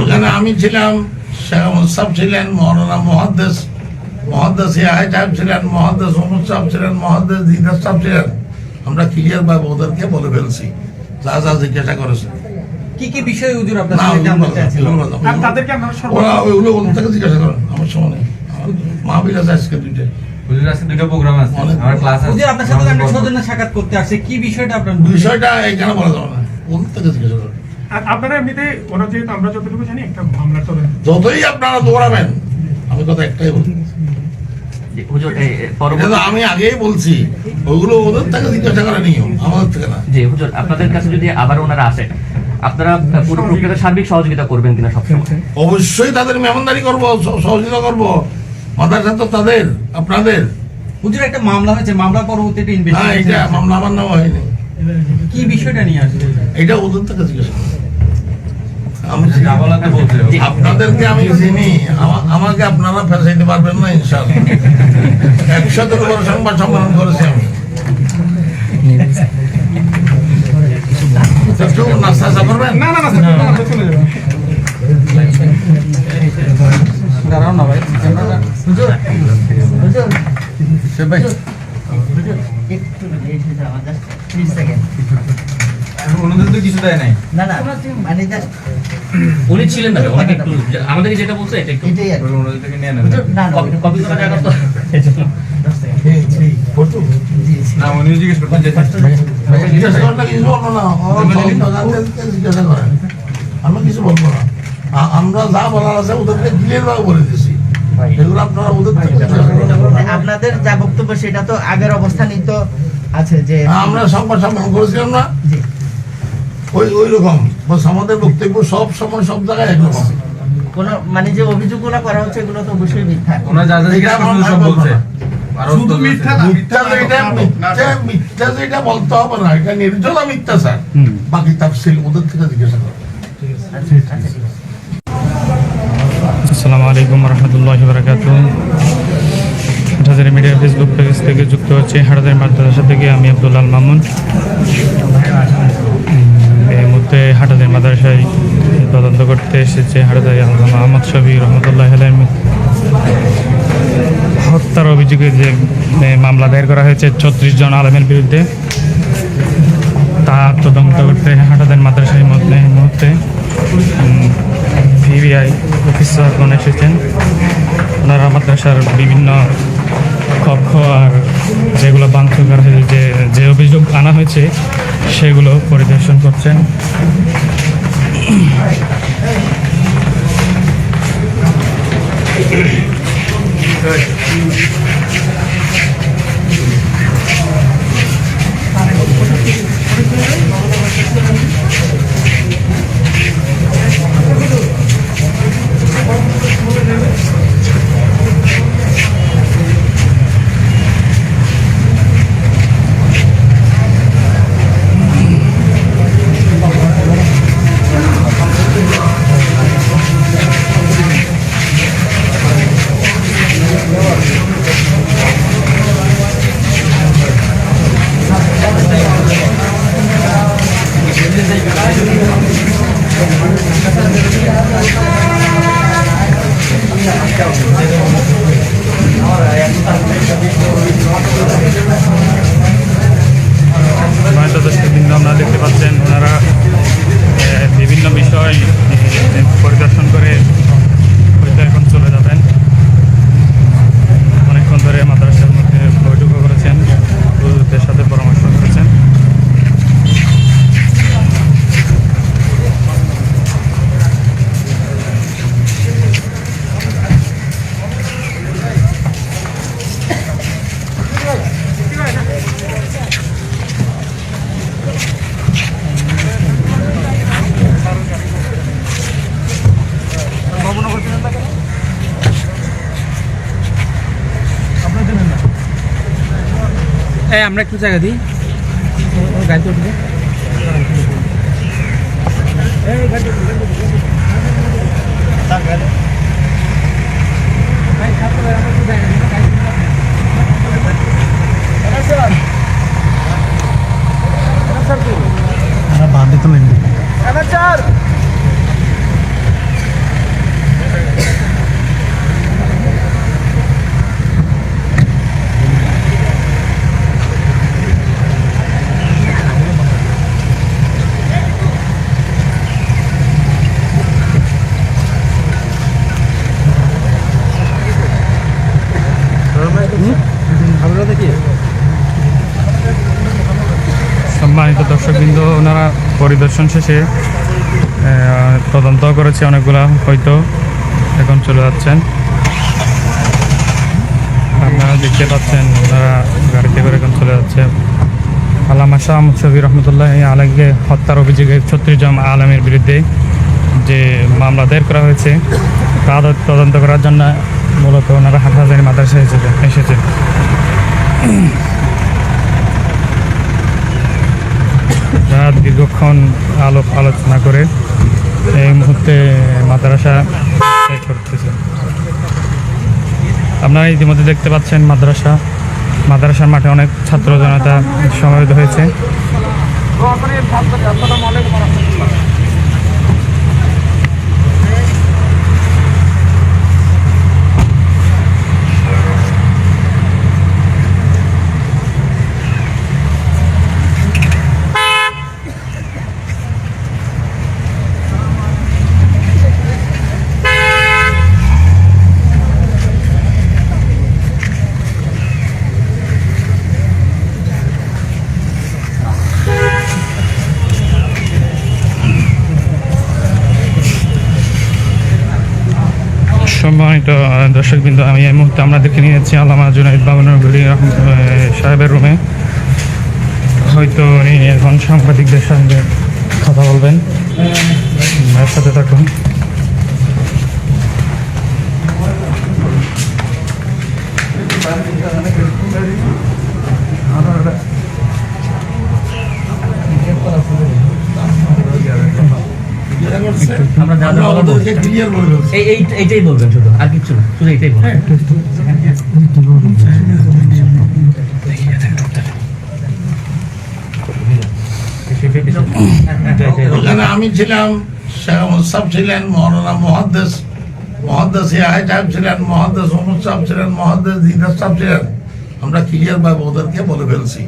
ওখানে আমি ছিলাম শেখ মুসাফ ছিলেন মৌলানা মহাদ্দেশ মহাদ্দেশ ইয়াহাই সাহেব ছিলেন মহাদ্দেশ ওমর সাহেব ছিলেন মহাদ্দেশ দিদার সাহেব ছিলেন। আমরা ক্লিয়ার ভাবে ওদেরকে বলে ফেলছি। যা যা জিজ্ঞাসা করেছে। কি কি বিষয় হুজুর ওরা ওইগুলো ওদের থেকে জিজ্ঞাসা করেন আমার সময় নেই। মাহবিল আছে আজকে দুইটা বিষয়টা আপনার বিষয়টা এখানে বলা যাবে না। ওদের থেকে জিজ্ঞাসা করেন। আপনারা এমনিতে ওরা যেহেতু আমরা যতটুকু জানি একটা মামলা তদন্ত যতই আপনারা দৌড়াবেন আমি কথা একটাই বলি। জি, হুজুর এই এটা পরবর্তী তো আমি আগেই বলছি ওইগুলো ওদের থেকে জিজ্ঞাসা করে নিও আমাদের থেকে না। জি হুজুর আপনাদের কাছে যদি আবার ওনারা আসে আপনারা পুরো প্রক্রিয়াতে সার্বিক সহযোগিতা করবেন কিনা সবসময়? অবশ্যই তাদের মেহমানদারি করব সহযোগিতা করব। মাদ্রাসা তো তাদের আপনাদের। হুজুর একটা মামলা হয়েছে মামলা পরবর্তী একটা এটা ইনভেস্টিগেশন মামলা আমার নাম হয়নি। কি বিষয়টা নিয়ে আসবে? এটা ওদের থেকে জিজ্ঞাসা। আমি বলছে আপনাদেরকে আমি চিনি। আমা- আমাকে আপনারা ফেসাইতে পারবেন না ইনশাল্লাহ একসাথে উপর সংবাদ সম্মেলন করেছি আমি। একটু নাস্তা চা করবেন? না না দাঁড়াও না ভাই সে ভাই। সেকেন্ড কিছু দেয় নাই। না না মানে জাস্ট উনি ছিলেন না ওনাকে একটু আমাদেরকে যেটা বলছে এটা একটু কপি করা জায়গা তো না উনি জিজ্ঞেস করতেন যে জিজ্ঞাসা জিজ্ঞাসা করেন। কিছু বলব না। আমরা যা বলার আছে ওদেরকে ভাবে বলে দিছি। আপনাদের যা বক্তব্য সেটা তো আগের অবস্থানই তো আছে যে আমরা সংবাদ সম্মেলন করেছিলাম না? জি। ওই ওই রকম আমাদের বক্তব্য সব সময় সব জায়গায় একরকম। কোন মানে যে অভিযোগগুলো করা হচ্ছে এগুলো তো অবশ্যই মিথ্যা। ওনারা যা যা সব বলছে। শুধু মিথ্যা না। মিথ্যা তো এটা মিথ্যা মিথ্যা তো এটা বলতে হবে না এটা নির্জলা মিথ্যা স্যার। বাকি তাফসিল ওদের থেকে জিজ্ঞাসা করো। আসসালামু আলাইকুম রহমতুল্লাহ বরাকাত হাজারি মিডিয়া ফেসবুক পেজ থেকে যুক্ত হচ্ছে হাটাদের মাদ্রাসা থেকে আমি আব্দুল্লাল মামুন। এই হাটাদের মাদ্রাসায় তদন্ত করতে এসেছে হাটাদারি আল্লামা আহমদ শফি রহমতুল্লাহ হত্যার অভিযোগে যে মামলা দায়ের করা হয়েছে ছত্রিশ জন আলমের বিরুদ্ধে, তা তদন্ত করতে হাটাদের মাদ্রাসায় মধ্যে মুহূর্তে ভিভিআই অফিসারগণ এসেছেন। ওনারা মাদ্রাসার বিভিন্ন কক্ষ আর যেগুলো করা হয়েছে যে যে অভিযোগ আনা হয়েছে সেগুলো পরিদর্শন করছেন। নয়টা এই আমরা একটু জায়গা দিই গাড়ি তো উঠবে চার সম্মানিত দর্শকবৃন্দ, ওনারা পরিদর্শন শেষে তদন্ত করেছে অনেকগুলা, হয়তো এখন চলে যাচ্ছেন। আপনারা দেখতে পাচ্ছেন, ওনারা গাড়িতে করে এখন চলে যাচ্ছে। আলামা শাহ মুসফি রহমতুল্লাহ আলমকে হত্যার অভিযোগে ছত্রিশ জন আলমের বিরুদ্ধে যে মামলা দায়ের করা হয়েছে, তা তদন্ত করার জন্য মূলত ওনারা হাটহাজারি মাদ্রাসা এসেছেন। এসেছে যারা দীর্ঘক্ষণ আলোপ আলোচনা করে এই মুহূর্তে মাদ্রাসা করতেছে। আপনারা ইতিমধ্যে দেখতে পাচ্ছেন মাদ্রাসা। মাদ্রাসার মাঠে অনেক ছাত্র জনতা সমবেত হয়েছে। সম্মানিত দর্শক বিন্দু আমি এই মুহূর্তে আপনাদেরকে নিয়ে যাচ্ছি আল্লামা জুনাইদ বাবনগুলি সাহেবের রুমে। হয়তো উনি এখন সাংবাদিকদের সঙ্গে কথা বলবেন। একসাথে থাকুন। যা ক্লিয়ার করে এই এই এইটাই বলবেন শুধু আর কিছু না শুধু এইটাই বলবেন। ওখানে আমি ছিলাম শেখ মুসাফ ছিলেন মৌলানা মহাদ্দেশ মহাদ্দেশ ইয়াহিদ সাহেব ছিলেন মহাদ্দেশ ওমর সাহেব ছিলেন মহাদ্দেশ দিদার সাহেব ছিলেন। আমরা ক্লিয়ার ভাবে ওদেরকে বলে ফেলছি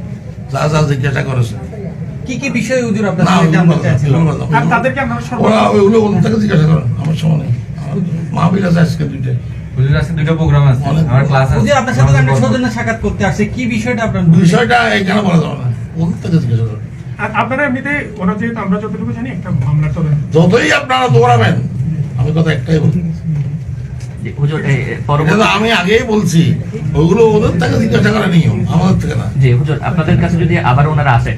যা যা জিজ্ঞাসা করেছে কি কি বিষয় হুজুর আপনার সাথে জানতে বলো না, চাইছিলেন? ওইগুলো বলো না। আর তাদেরকে আপনারা ওরা ওইগুলো ওখান জিজ্ঞাসা করেন আমার সময় নেই। মাহবিল আছে আজকে দুইটাই হুজুর আজকে দুটো প্রোগ্রাম আছে। আমার ক্লাস আছে। হুজুর আপনার সাথে আমরা সৌজন্য সাক্ষাৎ করতে আসছে। কি বিষয়টা আপনার বিষয়টা এখানে বলা যাবে না। ওখান জিজ্ঞাসা করেন। আপনারা এমনিতে ওরা যেহেতু আমরা যতটুকু জানি একটা মামলা তদন্ত যতই আপনারা দৌড়াবেন আমি কথা একটাই বলি। আগেই বলছি। ওগুলো ওদের থেকে জিজ্ঞাসা করা নিয়ম আমাদের থেকে না। জি হুজুর আপনাদের কাছে যদি আবার ওনারা আসে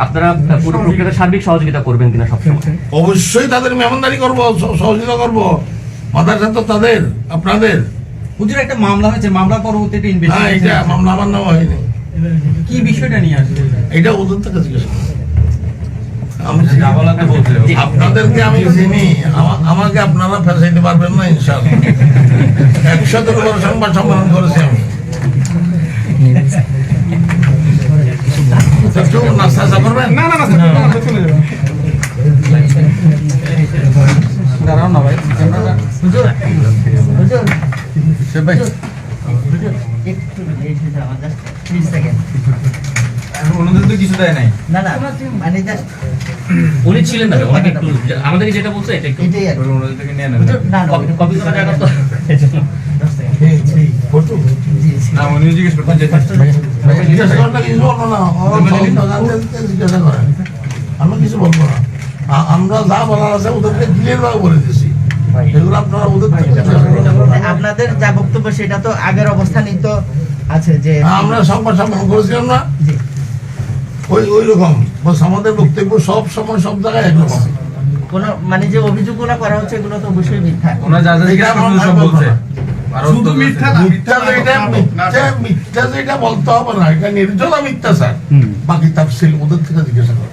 আপনারা পুরো প্রক্রিয়াতে সার্বিক সহযোগিতা করবেন কিনা সবসময়? অবশ্যই তাদের মেহমানদারি করব সহযোগিতা করব। মাদ্রাসা তো তাদের আপনাদের। হুজুর একটা মামলা হয়েছে মামলা পরবর্তীতে হ্যাঁ ইনভেস্টিগেশন এটা মামলা আমার নাম হয়নি। কি বিষয়টা নিয়ে এটা ওদের থেকে জিজ্ঞাসা জি। আপনাদেরকে আমি চিনি। আমাকে আপনারা ফেসাইতে পারবেন না ইনশাল্লাহ একসাথে উপর সংবাদ সম্মেলন করেছি আমি। একটু নাস্তা চা করবেন না না না স্যার, আমরা চলে যাব দাঁড়াও না ভাই হুজুর হুজুর মানে আমাদেরকে যেটা বলছে এটা আমি কিছু বলব না। আমরা যা বলার আছে ওদেরকে ভাবে বলে এগুলো আপনারা ওদের। আপনাদের যা বক্তব্য সেটা তো আগের অবস্থানই তো আছে যে আমরা সংবাদ সম্মেলন করেছিলাম না? ওই ওই রকম। আমাদের বক্তব্য সব সময় সব জায়গায় একরকম কোন মানে যে অভিযোগ অভিযোগগুলো করা হচ্ছে এগুলো তো অবশ্যই মিথ্যা। ওনারা যা যা সব বলছে আরও শুধু তো মিথ্যা যেটা বলতে হবে না এটা নির্জলা মিথ্যা স্যার। হুম। বাকি তাফসিল ওদের থেকে জিজ্ঞাসা করো।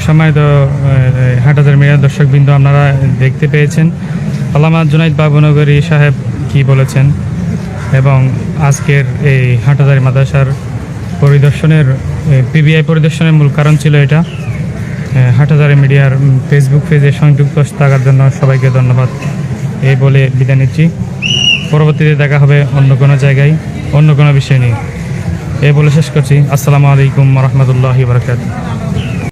এ, সম্মানিত হাটাজার মিডিয়া দর্শক বিন্দু আপনারা দেখতে পেয়েছেন। আল্লামা জুনাইদ বাবুনগরী সাহেব কি বলেছেন এবং আজকের এই হাটাজারি মাদ্রাসার পরিদর্শনের পিবিআই পরিদর্শনের মূল কারণ ছিল এটা। এ, হাটাজারি মিডিয়ার ফেসবুক পেজে সংযুক্ত থাকার জন্য সবাইকে ধন্যবাদ। এই বলে বিদায় নিচ্ছি। পরবর্তীতে দেখা হবে অন্য কোনো জায়গায় অন্য কোনো বিষয় নিয়ে। এই বলে শেষ করছি। আসসালামু আলাইকুম রহমতুল্লাহি বারকাত